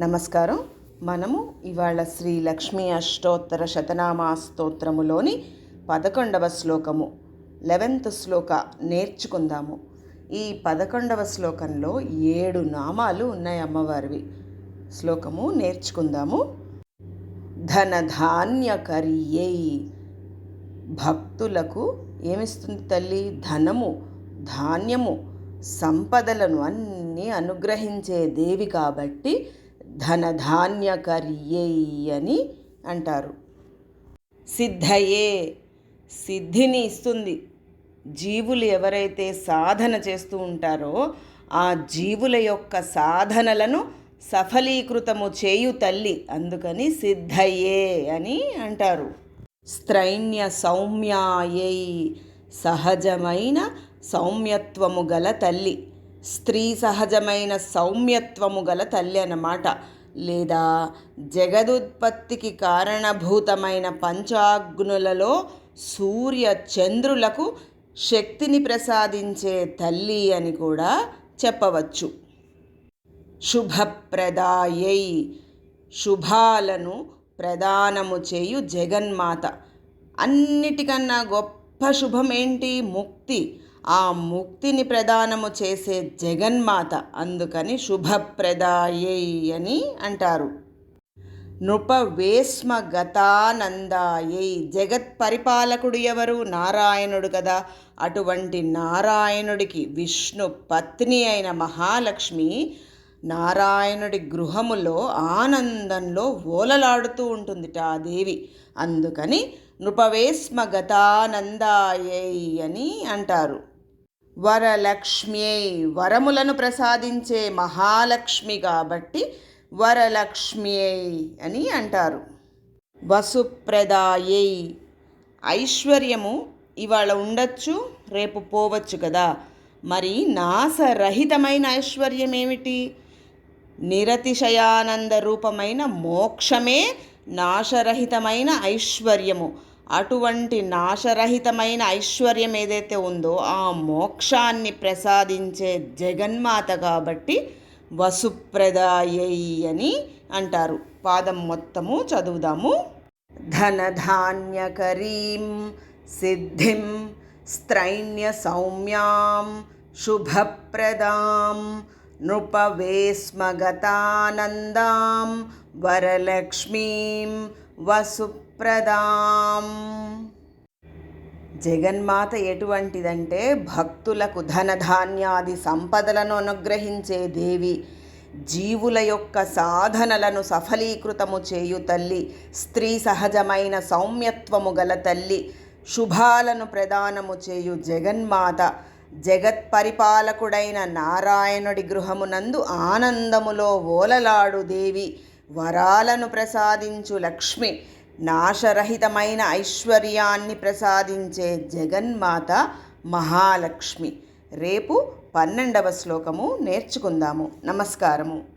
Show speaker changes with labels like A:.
A: నమస్కారం. మనము ఇవాళ శ్రీ లక్ష్మీ అష్టోత్తర శతనామా స్తోత్రములోని పదకొండవ శ్లోకము లెవెన్త్ శ్లోక నేర్చుకుందాము. ఈ పదకొండవ శ్లోకంలో ఏడు నామాలు ఉన్నాయి అమ్మవారివి. శ్లోకము నేర్చుకుందాము. ధనధాన్యకర్యై భక్తులకు ఏమిస్తుంది తల్లి? ధనము ధాన్యము సంపదలను అన్నీ అనుగ్రహించే దేవి కాబట్టి ధనధాన్యకర్యై అని అంటారు. సిద్ధయే సిద్ధిని ఇస్తుంది. జీవులు ఎవరైతే సాధన చేస్తూ ఉంటారో ఆ జీవుల యొక్క సాధనలను సఫలీకృతము చేయు తల్లి. అందుకని సిద్ధయే అని అంటారు. స్త్రైణ్య సౌమ్యాయై సహజమైన సౌమ్యత్వము గల తల్లి. స్త్రీ సహజమైన సౌమ్యత్వము గల తల్లి అన్నమాట. లేదా జగదుత్పత్తికి కారణభూతమైన పంచాగ్నులలో సూర్య చంద్రులకు శక్తిని ప్రసాదించే తల్లి అని కూడా చెప్పవచ్చు. శుభప్రదాయై శుభాలను ప్రదానము చేయు జగన్మాత. అన్నిటికన్నా గొప్ప శుభమేంటి? ముక్తి. ఆ ముక్తిని ప్రదానము చేసే జగన్మాత అందుకని శుభప్రదాయై అని అంటారు. నృపవేశ్మ గతానందాయై జగత్ పరిపాలకుడు ఎవరు? నారాయణుడు కదా. అటువంటి నారాయణుడికి విష్ణు పత్ని అయిన మహాలక్ష్మి నారాయణుడి గృహములో ఆనందంలో ఓలలాడుతూ ఉంటుందిట ఆ దేవి. అందుకని నృపవేశ్మ గతానందాయై అని అంటారు. వరలక్ష్మ్యే వరములను ప్రసాదించే మహాలక్ష్మి కాబట్టి వరలక్ష్మ్యై అని అంటారు. వసుప్రదాయై ఐశ్వర్యము ఇవాళ ఉండొచ్చు రేపు పోవచ్చు కదా. మరి నాశరహితమైన ఐశ్వర్యం ఏమిటి? నిరతిశయానంద రూపమైన మోక్షమే నాశరహితమైన ఐశ్వర్యము. అటువంటి నాశరహితమైన ఐశ్వర్యం ఏదైతే ఉందో ఆ మోక్షాన్ని ప్రసాదించే జగన్మాత కాబట్టి వసుప్రదాయై అని అంటారు. పాదం మొత్తము చదువుదాము. ధనధాన్యకరీం సిద్ధిం స్త్రైణ్య సౌమ్యాం శుభప్రదాం. నృపవేస్మగతానందాం వరలక్ష్మీం వసు ప్రదాం జగన్మాత ఎటువంటిదంటే భక్తులకు ధనధాన్యాది సంపదలను అనుగ్రహించే దేవి. జీవుల యొక్క సాధనలను సఫలీకృతము చేయు తల్లి. స్త్రీ సహజమైన సౌమ్యత్వము గల తల్లి. శుభాలను ప్రదానము చేయు జగన్మాత. జగత్ పరిపాలకుడైన నారాయణుడి గృహమునందు ఆనందములో ఓలలాడు దేవి. వరాలను ప్రసాదించు లక్ష్మి. నాశరహితమైన ఐశ్వర్యాన్ని ప్రసాదించే జగన్మాత మహాలక్ష్మి. రేపు పన్నెండవ శ్లోకము నేర్చుకుందాము. నమస్కారము.